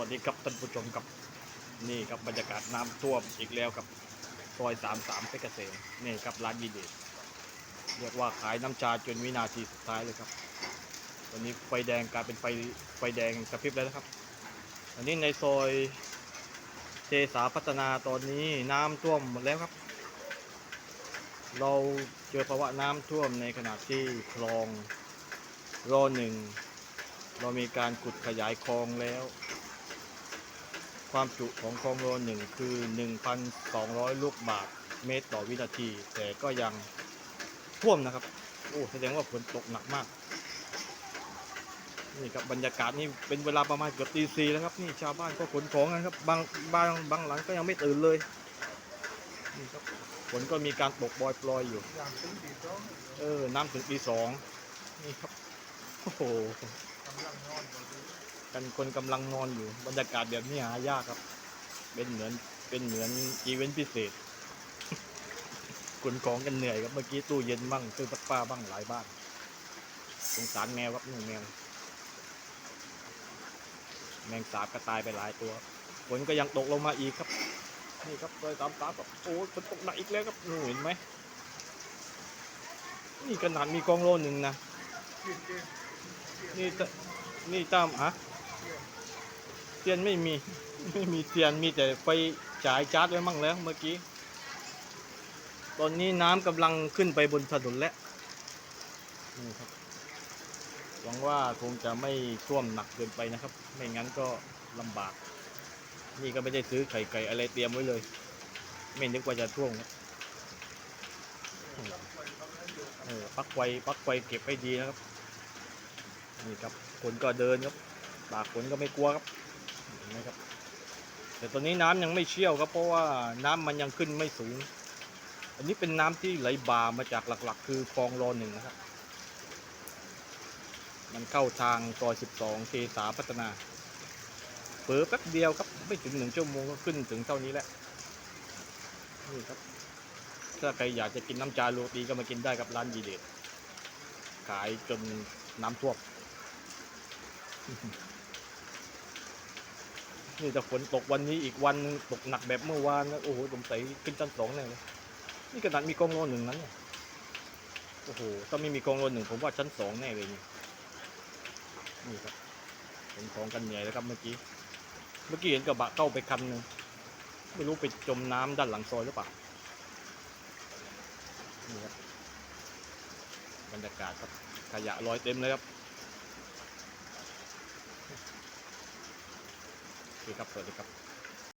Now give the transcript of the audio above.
วัสดีครับท่านผู้ชมครับนี่ครับบรรยากาศน้ำท่วมอีกแล้วครับซอยสามสามเพชรเกษมนี่ครับร้านวีเดชเรียกว่าขายน้ำชาจนวินาทีสุดท้ายเลยครับตอนนี้ไฟแดงกลายเป็นไฟไฟแดงกระพริบแล้วนะครับอันนี้ในซอยเจสาพัฒนาตอนนี้น้ำท่วมหมดแล้วครับ เราเจอภาวะน้ำท่วมในขณะที่คลองรอหนึ่งเรามีการขุดขยายคลองแล้ว ความจุของคลองโรหนึ่งคือ 1,200 ลูกบาทเมตรต่อวินาที แต่ก็ยังท่วมนะครับ โอ้แสดงว่าฝนตกหนักมาก นี่ครับบรรยากาศนี่เป็นเวลาประมาณเกือบตีสี่แล้วครับ นี่ชาวบ้านก็ขนของกันครับ บางบางบางหลังก็ยังไม่ตื่นเลย นี่ครับฝนก็มีการตกบอยปลอยอยู่อย่างถึงตีสองเออ น้ำถึงตีสองนี่ครับ โอ้โห กันอนกันคนกำลังนอนอยู่ บรรยากาศแบบนี้หายากครับ เป็นเหมือนเป็นเหมือนอีเวนต์พิเศษขนของกันเหนื่อยครับเมื่อกี้ตู้เย็นบ้างตู้ซักผ้าบ้างหลายบ้านสงสารแมวครับหนูแมวแมงสาบก็ตายไปหลายตัวฝนก็ยังตกลงมาอีกครับ นี่ครับเลยตามตามครับโอ้ฝนตกหนักอีกแล้วครับหนูเห็นไหมนี่ขนาดมีกองโลหนึ่งนะเที่ยงเที่ยงนี่ตนี่ตามฮะ เทียนไม่มี ไม่มีเทียนมีแต่ไฟฉายชาร์จไว้มั่งแล้วเมื่อกี้ ตอนนี้น้ำกำลังขึ้นไปบนถนนแล้วนี่ครับหวังว่าคงจะไม่ท่วมหนักเกินไปนะครับ ไม่งั้นก็ลำบาก นี่ก็ไม่ได้ซื้อไข่ไก่อะไรเตรียมไว้เลย ไม่นึกว่าจะท่วมเออปักไฟปักไฟเก็บให้ดีนะครับ นี่ครับคนก็เดินครับปากคนก็ไม่กลัวครับ นไหมครับ แต่ตอนนี้น้ำยังไม่เชี่ยวครับ เพราะว่าน้ำมันยังขึ้นไม่สูง อันนี้เป็นน้ำที่ไหลบ่ามาจากหลัก ๆ คือคลองรอหนึ่งนะครับ มันเข้าทางซอย12เทสาพัฒนาเปิดแป๊บเดียวครับ ไม่ถึงหนึ่งชั่วโมงก็ขึ้นถึงเท่านี้แล้วนี่ครับถ้าใครอยากจะกินน้ำจาโรตีก็มากินได้กับร้านยีเดชขายจนน้ำท่วม นี่แต่ฝนตกวันนี้อีกวันตกหนักแบบเมื่อวานนะโอ้โหสงสัยขึ้นชั้นสองแน่เลยนี่ขนาดมีกองโลหนึ่งนั้นเนี่ยโอ้โหถ้าไม่มีกองโลหนึ่งผมว่าชั้นสองแน่เลยนี่นี่ครับขนของกันใหญ่แล้วครับเมื่อกี้ เมื่อกี้เห็นกระบะเข้าไปคันหนึ่งไม่รู้ไปจมน้ำด้านหลังซอยหรือเปล่านี่ครับบรรยากาศครับขยะลอยเต็มเลยครับ โอเคครับ สวัสดีครับ